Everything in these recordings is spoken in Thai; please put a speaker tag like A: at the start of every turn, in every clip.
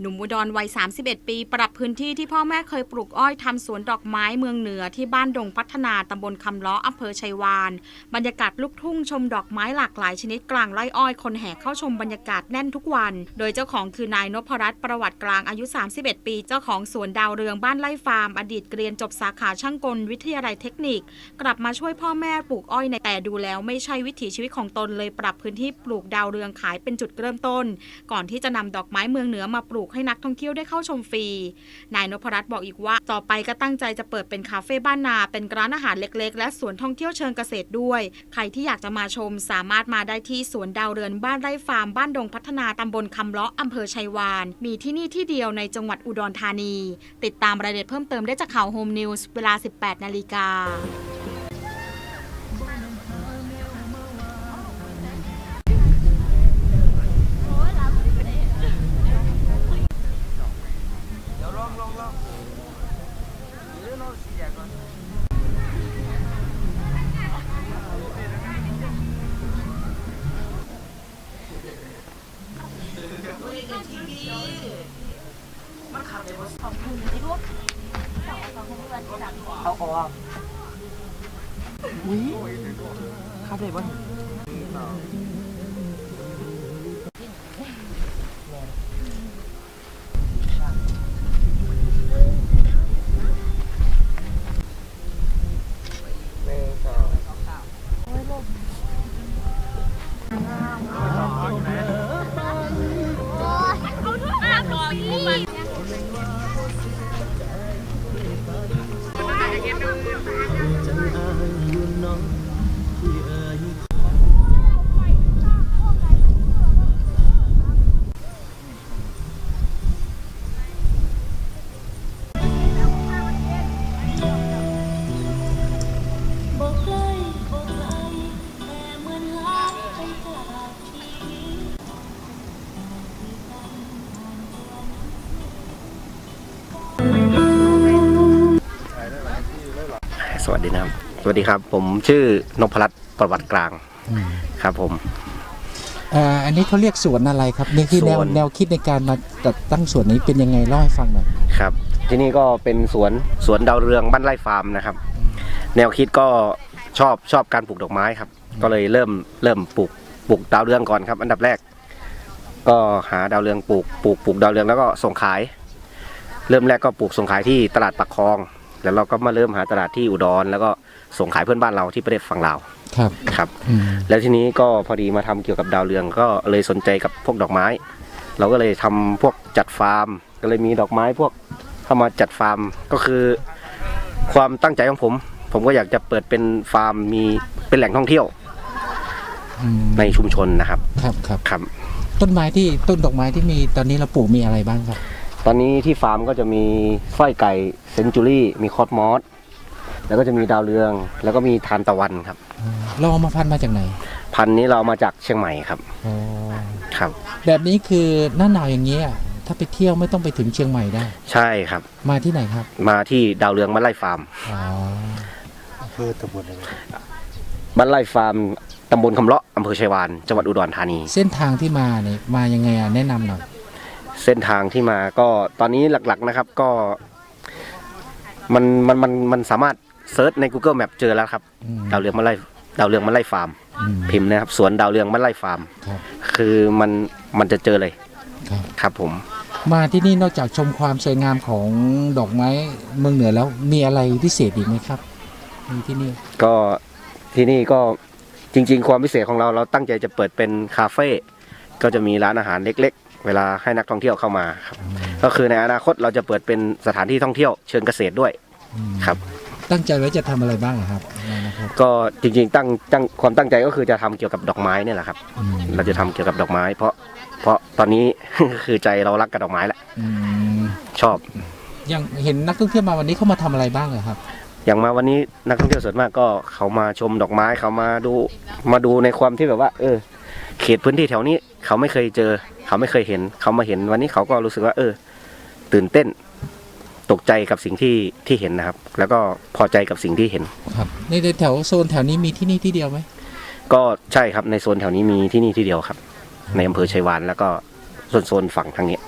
A: หนุ่มอุดรวัย 31 ปี ปรับพื้นที่ที่พ่อแม่เคยปลูกอ้อยทำสวนดอกไม้เมืองเหนือที่บ้านดงพัฒนาตำบลคำล้ออำเภอชัยวาน บรรยากาศลูกทุ่งชมดอกไม้หลากหลายชนิดกลางไร่อ้อยคนแห่เข้าชมบรรยากาศแน่นทุกวัน โดยเจ้าของคือนายนพรัตน์ประวัติกลางอายุ 31 ปี เจ้าของสวนดาวเรืองบ้านไร่ฟาร์ม อดีตเรียนจบสาขาช่างกลวิทยาลัยเทคนิค กลับมาช่วยพ่อแม่ปลูกอ้อยในแต่ดูแล้วไม่ใช่วิถีชีวิตของตนเลยปรับพื้นที่ปลูกดาวเรืองขายเป็นจุดเริ่มต้น ก่อนที่จะนำดอกไม้เมืองเหนือมาปลูกให้นักท่องเที่ยวได้เข้าชมฟรี นายนพรัตน์บอกอีกว่า ต่อไปก็ตั้งใจจะเปิดเป็นคาเฟ่บ้านนา เป็นร้านอาหารเล็กๆ และสวนท่องเที่ยวเชิงเกษตรด้วย ใครที่อยากจะมาชมสามารถมาได้ที่สวนดาวเรือนบ้านไร่ฟาร์มบ้านดงพัฒนาตำบลคำเลาะอำเภอชัยวาน มีที่นี่ที่เดียวในจังหวัดอุดรธานี ติดตามรายละเอียดเพิ่มเติมได้จากข่าวโฮมนิวส์เวลา 18 นาฬิกา
B: เอาออกอุ้ยคาเฟ่บ้า เอ็นดู สวัสดีนะครับ สวัสดีครับ ผมชื่อนพรัตน์ประวัติกลางครับผม
C: เอ่ออันนี้เขาเรียกสวนอะไรครับนี่คือแนว
B: สวน
C: แนวคิดในการมาจัดตั้งสวนนี้เป็นยังไงเล่าให้ฟังหน่อย
B: ครับ ที่นี่ก็เป็นสวนสวนดาวเรืองบ้านไร่ฟาร์มนะครับ แนวคิดก็ชอบชอบการปลูกดอกไม้ครับ ก็เลยเริ่มเริ่มปลูกปลูกดาวเรืองก่อนครับ อันดับแรก ก็หาดาวเรืองปลูกปลูกปลูกดาวเรืองแล้วก็ส่งขาย เริ่มแรกก็ปลูกส่งขายที่ตลาดปักคลอง แล้วเราก็มาเริ่มหาตลาดที่อุดร แล้วก็ส่งขายเพื่อนบ้านเราที่ประเทศฝั่งลาว
C: ครับ
B: ครับ
C: อืม
B: แล้วทีนี้ก็พอดีมาทำเกี่ยวกับดาวเรือง ก็เลยสนใจกับพวกดอกไม้ เราก็เลยทำพวกจัดฟาร์ม ก็เลยมีดอกไม้พวกเข้ามาจัดฟาร์มก็คือ ความตั้งใจของผม ผมก็อยากจะเปิดเป็นฟาร์มมีเป็นแหล่งท่องเที่ยว
C: อืม
B: ในชุมชนนะครับ
C: ครับครับ
B: ครับ
C: ต้นไม้ที่ต้นดอกไม้ที่มีตอนนี้เราปลูกมีอะไรบ้างครับ
B: ตอนนี้ที่ฟาร์มก็จะมีสร้อยไก่เซนจูรี่มีคอสมอสแล้วก็จะมีดาวเรือง แล้วก็มีทานตะวันครับ
C: เราเอามาพันธุ์มาจากไหน
B: พันธุ์นี้เราเอามาจากเชียงใหม่ครับ
C: อ๋อ
B: ครับ
C: แบบนี้คือหน้าหนาวอย่างเงี้ยถ้าไปเที่ยวไม่ต้องไปถึงเชียงใหม่ได้
B: ใช่ครับ
C: มาที่ไหนครับ
B: มาที่ดาวเรืองบ้านไร่ฟาร์ม
C: อ๋อ
B: บ้านไร่ฟาร์มตำบลคำเลาะอำเภอชัยวานจังหวัดอุดรธานี
C: เส้นทางที่มาเนี่ยมายังไงอะแนะนำหน่อย
B: เส้นทางที่มาก็ตอนนี้หลักๆนะครับก็ มันมันมันมันสามารถเซิร์ชใน Google Map เจอแล้วครับ
C: อืม
B: ดาวเรืองมาไล่ดาวเรืองมาไล่ฟาร์ม
C: อืม
B: พิมพ์นะครับสวนดาวเรืองมาไล่ฟาร์ม
C: ครับ
B: คือมันมันจะเจอเลย
C: ครับ
B: ครับผม
C: มาที่นี่นอกจากชมความสวยงามของดอกไม้เมืองเหนือแล้วมีอะไรพิเศษอีกไหมครับมีที่นี่
B: ก็ที่นี่ก็จริง ๆ ความพิเศษของเราเราตั้งใจจะเปิดเป็นคาเฟ่ ก็จะมีร้านอาหารเล็ก ๆ เวลาให้นักท่องเที่ยวเข้ามาครับก็คือในอนาคตเราจะเปิดเป็นสถานที่ท่องเที่ยวเชิงเกษตรด้วย
C: อืม
B: ครับ
C: ตั้งใจไว้จะทำอะไรบ้างอะครับนะครับ
B: ก็จริงๆตั้งตั้งความตั้งใจก็คือจะทำเกี่ยวกับดอกไม้เนี่ยแหละครับ
C: อืม
B: เราจะทำเกี่ยวกับดอกไม้ เพราะเพราะตอนนี้ คือใจเรารักกับดอกไม้แหละ
C: อืม
B: ชอบ
C: ยังเห็นนักท่องเที่ยวมาวันนี้เขามาทำอะไรบ้างเหรอครับ
B: อย่างมาวันนี้นักท่องเที่ยวส่วนมากก็เขามาชมดอกไม้เขามาดูมาดูในความที่แบบว่า เออ เขตพื้นที่แถวนี้เขาไม่เคยเจอ เขาไม่เคยเห็น เขามาเห็นวันนี้เขาก็รู้สึกว่า เออ ตื่นเต้น ตกใจกับสิ่งที่ที่เห็นนะครับ แล้วก็พอใจกับสิ่งที่เห็น
C: ครับในในแถวโซนแถวนี้มีที่นี่ที่เดียวไหม
B: ก็ใช่ครับในโซนแถวนี้มีที่นี่ที่เดียวครับ ในอำเภอชัยวานแล้วก็โซนโซนฝั่งทางนี้
C: อ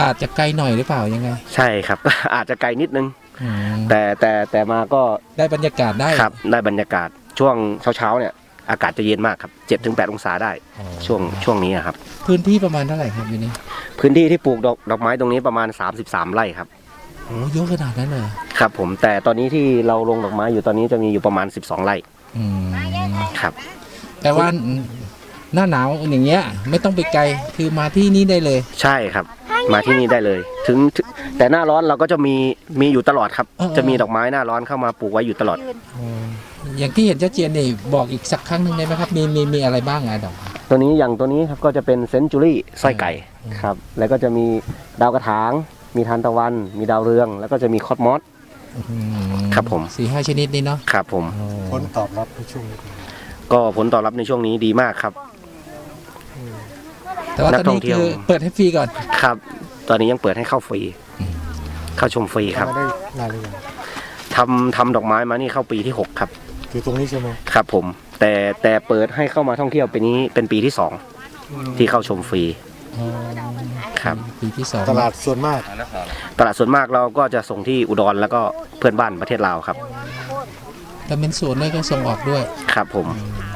C: อาจจะไกลหน่อยหรือเปล่ายังไง
B: ใช่ครับ อาจจะไกลนิดนึง
C: อืม
B: แต่แต่แต่มาก็
C: ได้บรรยากาศได้
B: ครับ ได้บรรยากาศช่วงเช้าๆเนี่ย อากาศจะเย็นมากครับ7-8ถึงองศาได้
C: อ๋อ
B: ช่วงช่วงนี้อะครับ
C: พื้นที่ประมาณเท่าไหร่ครับอยู่นี่
B: พื้นที่ที่ปลูกดอกดอกไม้ตรงนี้ประมาณ 33 ไร่ครับ
C: โอ้เยอะขนาดนั้นเลย
B: ครับ ผมแต่ตอนนี้ที่เราลงดอกไม้อยู่ตอนนี้จะมีอยู่ประมาณ 12 ไร่
C: อืม
B: ครับ
C: แต่ว่าหน้าหนาวอย่างเงี้ย ไม่ต้องไปไกลคือมาที่นี่ได้เลย
B: ใช่ครับ มาที่นี่ได้เลย ถึงถึงแต่หน้าร้อนเราก็จะมีมีอยู่ตลอดครับ
C: เออ
B: จะมีดอกไม้หน้าร้อนเข้ามาปลูกไว้อยู่ตลอด
C: อ๋อ อย่างที่เห็นชัดเจนนี่บอกอีกสักครั้งหนึ่งได้ไหมครับ มีมีมีอะไรบ้างอะดอก
B: ตัวนี้อย่างตัวนี้ครับก็จะเป็นเซนจูรี่สร้อยไก่
C: อืม
B: ครับ แล้วก็จะมีดาวกระถาง มีทานตะวัน มีดาวเรือง แล้วก็จะมีคอสมอส
C: อืม
B: ครับผม
C: สี่ห้าชนิดนี้เนาะ
B: ครับผม
C: อ๋อ
D: ผลตอบรับในช่วงนี้เป็นไง
B: ก็ผลตอบรับในช่วงนี้ดีมากครับ
C: แต่ว่าตอน
B: นักท่อ
C: นี้
B: งเที่ยว
C: คือเปิดให้ฟรีก่อน
B: ครับ ตอนนี้ยังเปิดให้เข้าฟรี
C: อืม
B: เข้าชมฟรีครับ
D: ทำมาได้นานหรือยัง
B: ทำทำดอกไม้มานี่เข้าปีที่ 6 ครับ
D: คือตรงนี้ใช่ไหม
B: ครับผม แต่แต่เปิดให้เข้ามาท่องเที่ยวปีนี้เป็นปีที่สองที่เข้าชมฟรี
C: อ๋อ
B: ครับ
C: ปีที่สอง
D: ตลาดส่วนมาก
B: ตลาดส่วนมากเราก็จะส่งที่อุดรแล้วก็เพื่อนบ้านประเทศลาวครับ
C: แต่เป็นสวนด้วยก็ส่งออกด้วย
B: ครับผม
C: อืม